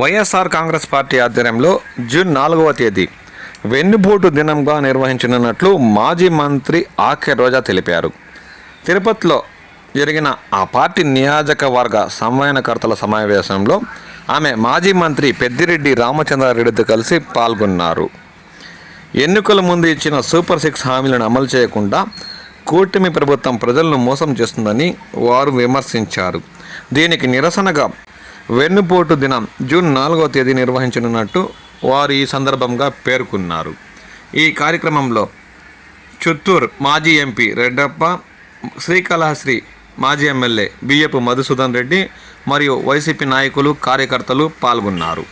YSR Congress party ఆధ్వర్యంలో June నాలుగవ తేదీ వెన్నుపోటు దినంగా నిర్వహించనున్నట్లు మాజీ మంత్రి ఆకే రోజా తెలిపారు. తిరుపతిలో జరిగిన ఆ పార్టీ నియోజకవర్గ సమన్వయకర్తల సమావేశంలో ఆమె మాజీ మంత్రి పెద్దిరెడ్డి రామచంద్రారెడ్డితో కలిసి పాల్గొన్నారు. ఎన్నికల ముందు ఇచ్చిన సూపర్ సిక్స్ హామీలను అమలు చేయకుండా కూటమి ప్రభుత్వం ప్రజలను మోసం చేస్తుందని వారు విమర్శించారు. దీనికి నిరసనగా వెన్నుపోటు దినం జూన్ నాలుగో తేదీ నిర్వహించనున్నట్టు వారు ఈ సందర్భంగా పేర్కొన్నారు. ఈ కార్యక్రమంలో చిత్తూరు మాజీ ఎంపీ రెడ్డప్ప శ్రీకాళహస్తి మాజీ ఎమ్మెల్యే బియ్యపు మధుసూదన్ రెడ్డి మరియు వైసీపీ నాయకులు కార్యకర్తలు పాల్గొన్నారు.